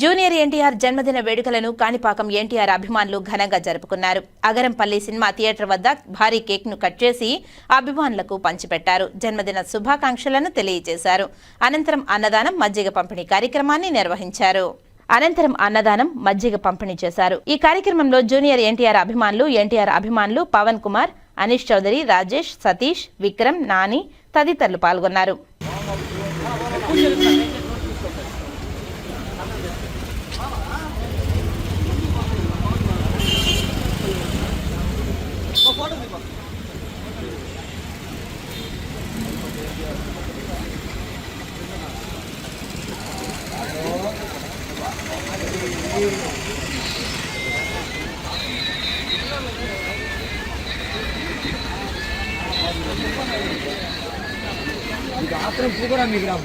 Junior NTR జన్మదిన వేడుకలను కాణిపాకం ఎన్టీఆర్ అభిమానులు ఘనంగా జరుపుకున్నారు. అగరంపల్లి సినిమా థియేటర్ వద్ద భారీ కేక్ను కట్ చేసి అభిమానులకు పంచిపెట్టారు. జన్మదిన శుభాకాంక్షలను తెలియజేశారు. అనంతరం అన్నదానం మజ్జిగ పంపిణీ కార్యక్రమాన్ని నిర్వహించారు. అనంతరం అన్నదానం మజ్జిగ పంపిణీ చేశారు. ఈ కార్యక్రమంలో జూనియర్ ఎన్టీఆర్ అభిమానులు ఎన్టీఆర్ అభిమానులు పవన్ కుమార్ అనీష్ చౌదరి రాజేష్ సతీష్ విక్రమ్ నాని తదితరులు పాల్గొన్నారు. ஆத்திரம் போகிறா மிகிறான்